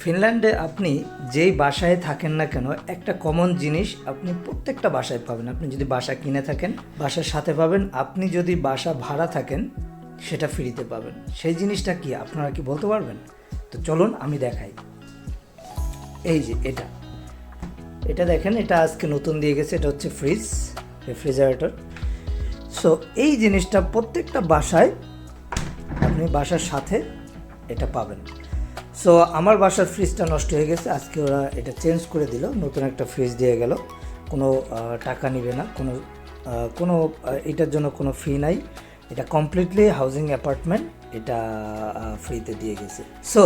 ফিনল্যান্ডে আপনি যেই বাসায় থাকেন না কেন, একটা কমন জিনিস আপনি প্রত্যেকটা বাসায় পাবেন। আপনি যদি বাসা কিনে থাকেন, বাসার সাথে পাবেন। আপনি যদি বাসা ভাড়া থাকেন, সেটা ফ্রিতে পাবেন। সেই জিনিসটা কি আপনারা কি বলতে পারবেন? তো চলুন আমি দেখাই। এই যে এটা। এটা দেখেন, এটা আজকে নতুন দিয়ে গেছে। এটা হচ্ছে ফ্রিজ রেফ্রিজারেটর সো এই জিনিসটা প্রত্যেকটা বাসায় আপনি বাসার সাথে এটা পাবেন। সো আমার বাসার ফ্রিজটা নষ্ট হয়ে গেছে। আজকে ওরা এটা চেঞ্জ করে দিল। নতুন একটা ফ্রিজ দিয়ে গেল। কোনো টাকা নিবে না। কোনো কোনো এটার জন্য কোনো ফি নাই। এটা কমপ্লিটলি হাউজিং অ্যাপার্টমেন্ট এটা ফ্রিতে দিয়ে গেছে। সো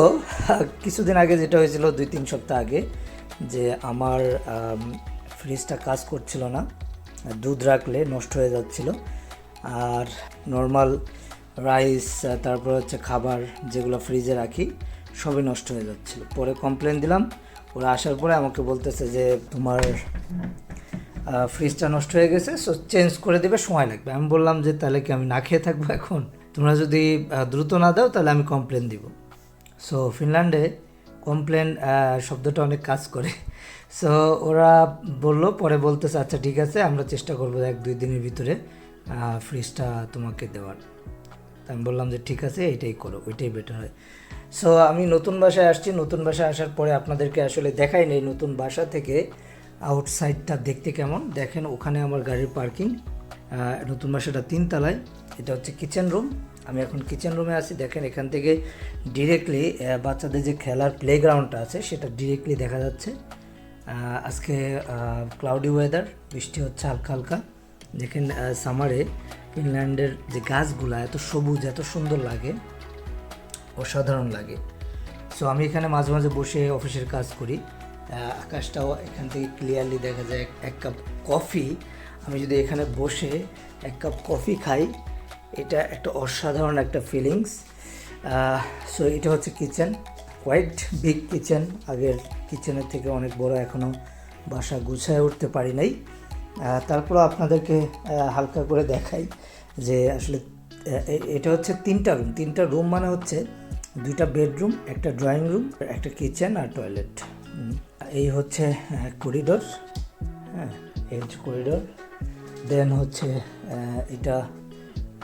কিছুদিন আগে যেটা হয়েছিল, দুই, তিন সপ্তাহ আগে, যে আমার ফ্রিজটা কাজ করছিল না। দুধ রাখলে নষ্ট হয়ে যাচ্ছিল। আর নর্মাল রাইস তারপর হচ্ছে খাবার যেগুলো ফ্রিজে রাখি সবই নষ্ট হয়ে যাচ্ছিল। পরে কমপ্লেন দিলাম। ওরা আসার পরে আমাকে বলতেছে যে, তোমার ফ্রিজটা নষ্ট হয়ে গেছে সো চেঞ্জ করে দেবে, সময় লাগবে। আমি বললাম যে, তাহলে কি আমি না খেয়ে থাকব এখন? তোমরা যদি দ্রুত না দাও, তাহলে আমি কমপ্লেন দিব। সো ফিনল্যান্ডে কমপ্লেন শব্দটা অনেক কাজ করে। সো ওরা বলল, পরে বলতেছে আচ্ছা ঠিক আছে, আমরা চেষ্টা করব এক, দুই দিনের ভিতরে ফ্রিজটা তোমাকে দেওয়ার। আমি বললাম যে, ঠিক আছে এটাই করো, ওইটাই বেটার হয়। সো আমি নতুন বাসায় আসছি, নতুন বাসায় আসার পরে আপনাদেরকে আসলে দেখাই নেই নতুন বাসা থেকে আউটসাইডটা দেখতে কেমন। দেখেন ওখানে আমার গাড়ির পার্কিং নতুন বাসাটা তিনতলায়। এটা হচ্ছে কিচেন রুম আমি এখন কিচেন রুমে আছি। দেখেন এখান থেকে ডিরেক্টলি বাচ্চাদের যে খেলার প্লেগ্রাউন্ডটা আছে, সেটা ডিরেক্টলি দেখা যাচ্ছে। আজকে ক্লাউডি ওয়েদার বৃষ্টি হচ্ছে হালকা হালকা। দেখেন সামারে ফিনল্যান্ডের যে গাছগুলো, এত সবুজ, এত সুন্দর লাগে। অসাধারণ লাগে। সো আমি এখানে মাঝে মাঝে বসে অফিসের কাজ করি। আকাশটাও এখান থেকে ক্লিয়ারলি দেখা যায় এক- কাপ কফি আমি যদি এখানে বসে এক কাপ কফি খাই এটা একটা অসাধারণ একটা ফিলিংস সো এটা হচ্ছে কিচেন কোয়াইট বিগ কিচেন আগের কিচেনের থেকে অনেক বড় এখনও বাসা গুছায় উঠতে পারি নাই। আহ, তারপরও আপনাদেরকে হালকা করে দেখাই যে আসলে এটা হচ্ছে তিনটা রুম তিনটা রুম মানে হচ্ছে দুইটা বেডরুম, একটা ড্রয়িং রুম, একটা কিচেন আর টয়লেট। এই হচ্ছে করিডোর হ্যাঁ এই করিডোর। দেন হচ্ছে এটা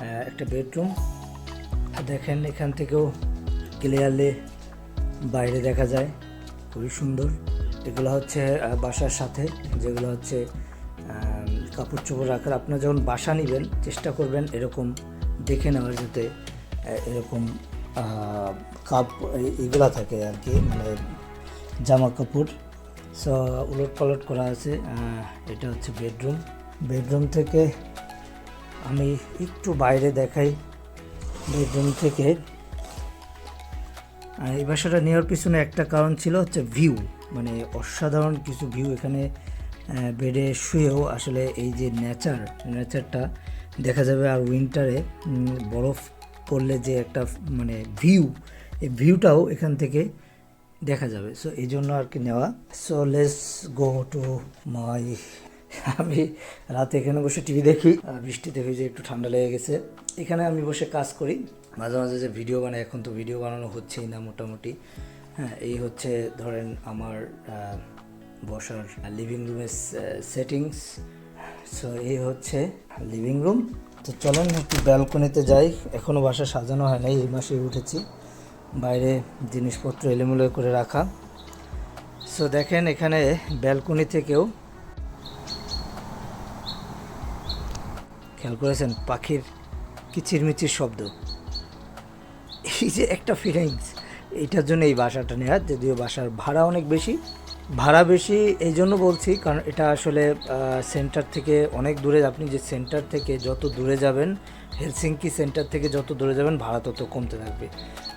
একটা বেডরুম। দেখেন এখান থেকেও ক্লিয়ারলি বাইরে দেখা যায়। খুবই সুন্দর। এগুলো হচ্ছে বাসার সাথে, যেগুলো হচ্ছে কাপড় চোপড় রাখার। আপনারা যখন বাসা নেবেন, চেষ্টা করবেন এরকম দেখে নেওয়ার যাতে এরকম কাপ এগুলা থাকে আর কি মানে জামা কাপড় সো উলট পালট করা আছে এটা হচ্ছে বেডরুম বেডরুম থেকে আমি একটু বাইরে দেখাই। বেডরুম থেকে এই বাসাটা নেওয়ার পিছনে একটা কারণ ছিল হচ্ছে ভিউ মানে অসাধারণ কিছু ভিউ এখানে বেডে শুয়েও আসলে এই যে নেচার নেচারটা দেখা যাবে আর উইন্টারে বরফ পড়লে যে একটা মানে ভিউ এই ভিউটাও এখান থেকে দেখা যাবে। সো এই জন্য আর কি নেওয়া। So let's go to my আমি রাতে এখানে বসে টিভি দেখি, আর বৃষ্টি দেখি যে একটু ঠান্ডা লেগে গেছে। এখানে আমি বসে কাজ করি। মাঝে মাঝে যে ভিডিও বানাই, এখন তো ভিডিও বানানো হচ্ছেই না মোটামুটি। হ্যাঁ এই হচ্ছে ধরেন আমার বসার লিভিং রুমের সেটিংস সো এই হচ্ছে লিভিং রুম তো চলেন একটু ব্যালকনিতে যাই। এখনও বাসা সাজানো হয় নাই, এই মাসে উঠেছি। বাইরে জিনিসপত্র এলোমেলো করে রাখা। সো দেখেন এখানে ব্যালকনি থেকেও খেয়াল করেছেন? পাখির কিচিরমিচির শব্দ। এই যে একটা ফিলিংস এইটার জন্য এই বাসাটা নেওয়া যদিও বাসার ভাড়া অনেক বেশি। ভাড়া বেশি এই জন্য বলছি, কারণ এটা আসলে সেন্টার থেকে অনেক দূরে। আপনি যে সেন্টার থেকে যত দূরে যাবেন হেলসিঙ্কি সেন্টার থেকে যত দূরে যাবেন, ভাড়া তত কমতে থাকবে।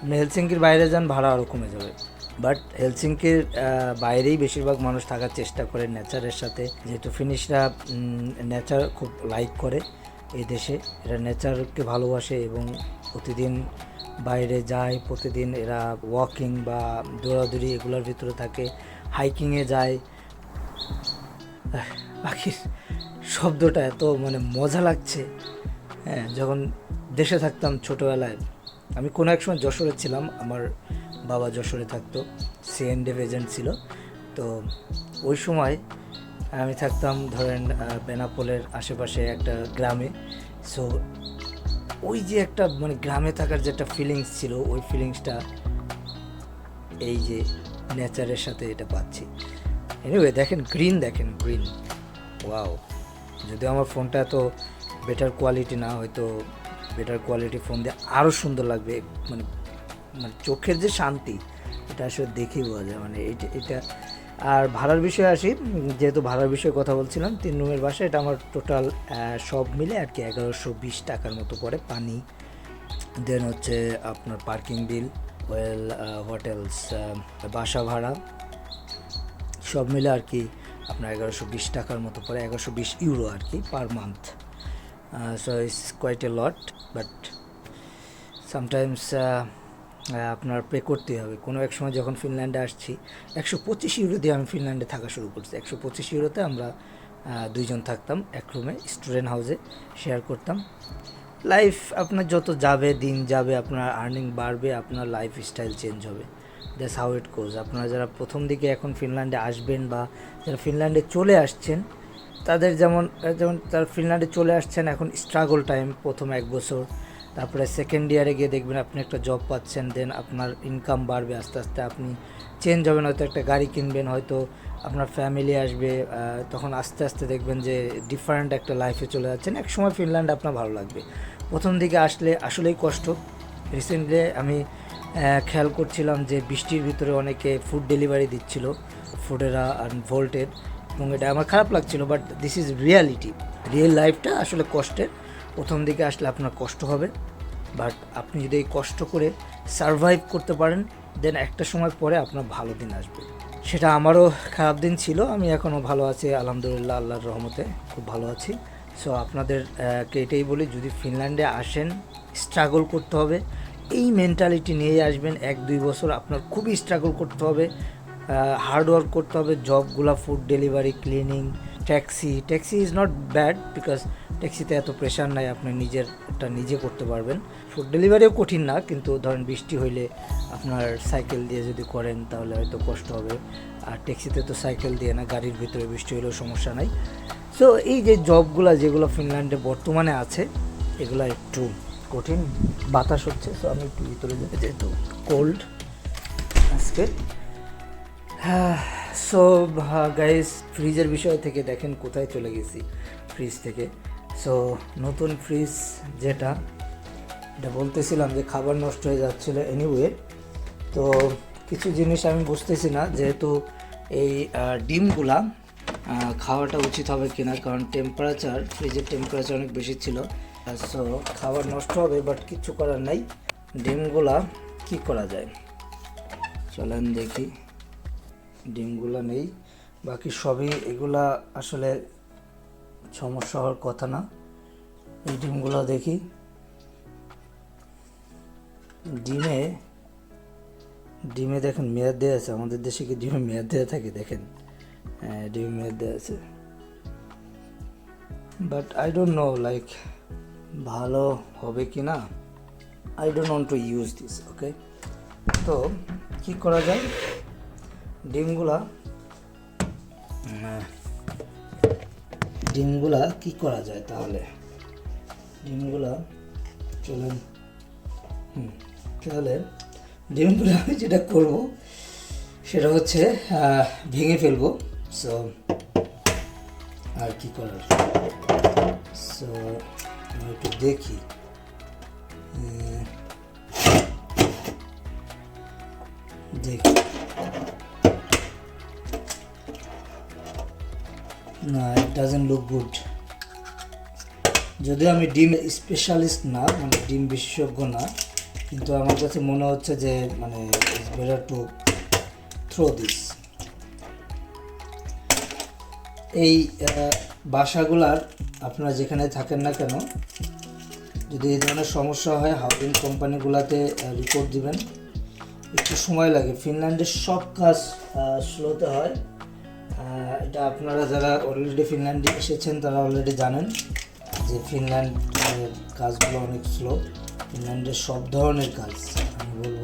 আপনি হেলসিঙ্কির বাইরে যান, ভাড়া আরও কমে যাবে। বাট হেলসিঙ্কির বাইরেই বেশিরভাগ মানুষ থাকার চেষ্টা করে নেচারের সাথে। যেহেতু ফিনিশরা নেচার খুব লাইক করে এই দেশে। এরা নেচারকে ভালোবাসে এবং প্রতিদিন বাইরে যায়, প্রতিদিন এরা ওয়াকিং বা দৌড়াদৌড়ি এগুলোর ভিতরে থাকে। হাইকিংয়ে যায়। পাখির শব্দটা এত মানে মজা লাগছে। হ্যাঁ যখন দেশে থাকতাম ছোটোবেলায়, আমি কোনো এক সময় যশোরে ছিলাম, আমার বাবা যশোরে থাকতো সিএনডেভ এজেন্ট ছিল। তো ওই সময় আমি থাকতাম, ধরেন বেনাপোলের আশেপাশে একটা গ্রামে। সো ওই যে একটা মানে গ্রামে থাকার যে একটা ফিলিংস ছিল, ওই ফিলিংসটা এই যে নেচারের সাথে এটা পাচ্ছি। এনিওয়ে দেখেন গ্রিন দেখেন গ্রিন ওয়াও যদিও আমার ফোনটা এত বেটার কোয়ালিটি না, হয়তো বেটার কোয়ালিটি ফোন দিয়ে আরও সুন্দর লাগবে মানে মানে চোখের যে শান্তি, এটা আসলে দেখেই বোঝা যায় মানে এটা এটা। আর ভাড়ার বিষয়ে আসি, যেহেতু ভাড়ার বিষয়ে কথা বলছিলাম, তিন রুমের বাসা এটা আমার টোটাল সব মিলে আর কি এগারোশো বিশ টাকার মতো পড়ে পানি। দেন হচ্ছে আপনার পার্কিং বিল ওয়েল হোটেলস বাসা ভাড়া, সব মিলে আর কি আপনার এগারোশো বিশ টাকার মতো পড়ে, এগারোশো বিশ ইউরো আর কি per month so it's quite a lot but sometimes আপনার পে করতেই হবে। কোনো এক সময় যখন ফিনল্যান্ডে আসছি, একশো পঁচিশ ইউরো দিয়ে আমি ফিনল্যান্ডে থাকা শুরু করছি। একশো পঁচিশ ইউরোতে আমরা দুইজন থাকতাম, এক রুমে স্টুডেন্ট হাউসে শেয়ার করতাম। লাইফ আপনার যত যাবে, দিন যাবে, আপনার আর্নিং বাড়বে, আপনার লাইফ স্টাইল চেঞ্জ হবে। দ্যাটস হাউ ইট কোজ আপনারা যারা প্রথম দিকে এখন ফিনল্যান্ডে আসবেন বা যারা ফিনল্যান্ডে চলে আসছেন, তাদের যেমন যেমন তার ফিনল্যান্ডে চলে আসছেন, এখন স্ট্রাগল টাইম প্রথম এক বছর। তারপরে সেকেন্ড ইয়ারে গিয়ে দেখবেন আপনি একটা জব পাচ্ছেন দেন আপনার ইনকাম বাড়বে, আস্তে আস্তে আপনি চেঞ্জ হবেন, হয়তো একটা গাড়ি কিনবেন, হয়তো আপনার ফ্যামিলি আসবে তখন আস্তে আস্তে দেখবেন যে ডিফারেন্ট একটা লাইফে চলে যাচ্ছেন। এক সময় ফিনল্যান্ড আপনার ভালো লাগবে। প্রথম দিকে আসলে আসলেই কষ্ট। রিসেন্টলি আমি খেয়াল করছিলাম যে বৃষ্টির ভিতরে অনেকে ফুড ডেলিভারি দিচ্ছিল ফুডেরা আর ভোল্টের এবং এটা আমার খারাপ লাগছিল but this is reality real লাইফটা আসলে কষ্টের। প্রথম দিকে আসলে আপনার কষ্ট হবে বাট আপনি যদি এই কষ্ট করে সারভাইভ করতে পারেন দেন একটা সময় পরে আপনার ভালো দিন আসবে। সেটা আমারও খারাপ দিন ছিল। আমি এখনও ভালো আছি, আলহামদুলিল্লাহ, আল্লাহর রহমতে খুব ভালো আছি। সো আপনাদের কে এটাই বলি, যদি ফিনল্যান্ডে আসেন স্ট্রাগল করতে হবে। এই মেন্টালিটি নিয়ে আসবেন, এক, দুই বছর আপনার খুবই স্ট্রাগল করতে হবে। হার্ডওয়ার্ক করতে হবে জবগুলা food delivery cleaning taxi taxi is not bad because ট্যাক্সিতে এত প্রেশার নাই, আপনি নিজেরটা নিজে করতে পারবেন। ফুড ডেলিভারিও কঠিন না, কিন্তু ধরেন বৃষ্টি হইলে আপনার সাইকেল দিয়ে যদি করেন, তাহলে হয়তো কষ্ট হবে। আর ট্যাক্সিতে তো সাইকেল দিয়ে না, গাড়ির ভিতরে বৃষ্টি হলেও সমস্যা নাই। সো এই যে জবগুলা যেগুলো ফিনল্যান্ডে বর্তমানে আছে, এগুলো একটু কঠিন, বাতাস হচ্ছে। সো আমি একটু ভিতরে যাই। যেহেতু কোল্ড আজকে। হ্যাঁ সো গাইস ফ্রিজের বিষয় থেকে দেখেন কোথায় চলে গেছি। ফ্রিজ থেকে। সো নতুন ফ্রিজ যেটা, এটা বলতেছিলাম যে খাবার নষ্ট হয়ে যাচ্ছিল এনিওয়ে তো কিছু জিনিস আমি বুঝতেছি না, যেহেতু এই ডিমগুলা খাওয়াটা উচিত হবে কিনা, কারণ টেম্পারেচার ফ্রিজের টেম্পারেচার অনেক বেশি ছিল। সো খাবার নষ্ট হবে বাট কিচ্ছু করার নাই। ডিমগুলা কি করা যায়? চলেন দেখি। ডিমগুলো নেই, বাকি সবই এগুলা আসলে সমস্যা হওয়ার কথা না। এই ডিমগুলো দেখি। ডিমে ডিমে দেখেন মেয়াদ দেওয়া আছে। আমাদের দেশে কি ডিমে মেয়াদ দেওয়া থাকে? দেখেন। হ্যাঁ ডিমে মেয়াদ দেওয়া আছে। But I don't know like ভালো হবে কি না? I don't want to use this okay তো কি করা যায়? ডিমগুলা উম, ডিমগুলা কি করা যায় তাহলে? ডিমগুলা চলেন। হুম, তাহলে ডিমগুলো আমি যেটা করব, সেটা হচ্ছে ভেঙে ফেলব। সো আর কি করার? সো আমি একটু দেখি। দেখি। না ইট ডাজেন্ট লুক গুড যদিও আমি ডিম স্পেশালিস্ট না মানে ডিম বিশেষজ্ঞ না, কিন্তু আমার কাছে মনে হচ্ছে যে মানে it's better to throw this এই বাসাগুলার আপনারা যেখানে থাকেন না কেন, যদি এই ধরনের সমস্যা হয় হাউজিং কোম্পানিগুলোতে রিপোর্ট দিবেন। একটু সময় লাগে। ফিনল্যান্ডের সব কাজ স্লোতে হয়। এটা আপনারা যারা অলরেডি ফিনল্যান্ডে এসেছেন, তারা অলরেডি জানেন যে ফিনল্যান্ড কাজগুলো অনেক স্লো ফিনল্যান্ডের সব ধরনের কাজ। আমি বলব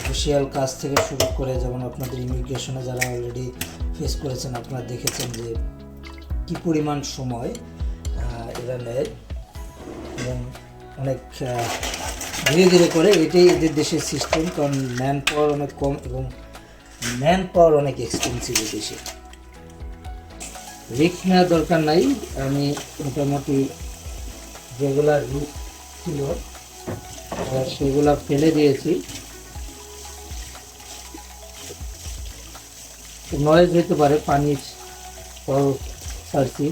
অফিসিয়াল কাজ থেকে শুরু করে যেমন আপনাদের ইমিগ্রেশনে যারা অলরেডি ফেস করেছেন, আপনারা দেখেছেন যে কি পরিমাণ সময় এরা নেয় এবং অনেক ধীরে ধীরে করে এটাই এদের দেশের সিস্টেম কারণ ম্যান পাওয়ার অনেক কম এবং ম্যান পাওয়ার অনেক এক্সপেন্সিভ দেশে রিস্ক নেওয়ার দরকার নাই। আমি মোটামুটি যেগুলা রিস্ক ছিল সেগুলা ফেলে দিয়েছি। নয়েজ হতে পারে, পানির সার্চি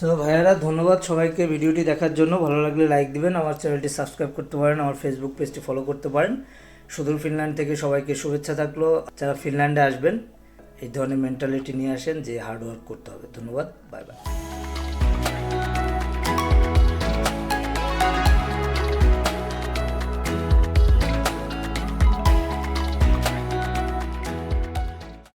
সো ভাইয়ারা, ধন্যবাদ সবাইকে ভিডিওটি দেখার জন্য। ভালো লাগলে লাইক দিবেন, আমার চ্যানেলটি সাবস্ক্রাইব করতে পারেন, আমার ফেসবুক পেজটি ফলো করতে পারেন। সুদূর ফিনল্যান্ড থেকে সবাইকে শুভেচ্ছা থাকল। যারা ফিনল্যান্ডে আসবেন, এই ধরনের মেন্টালিটি নিয়ে আসেন যে হার্ডওয়ার্ক করতে হবে। ধন্যবাদ বাই বাই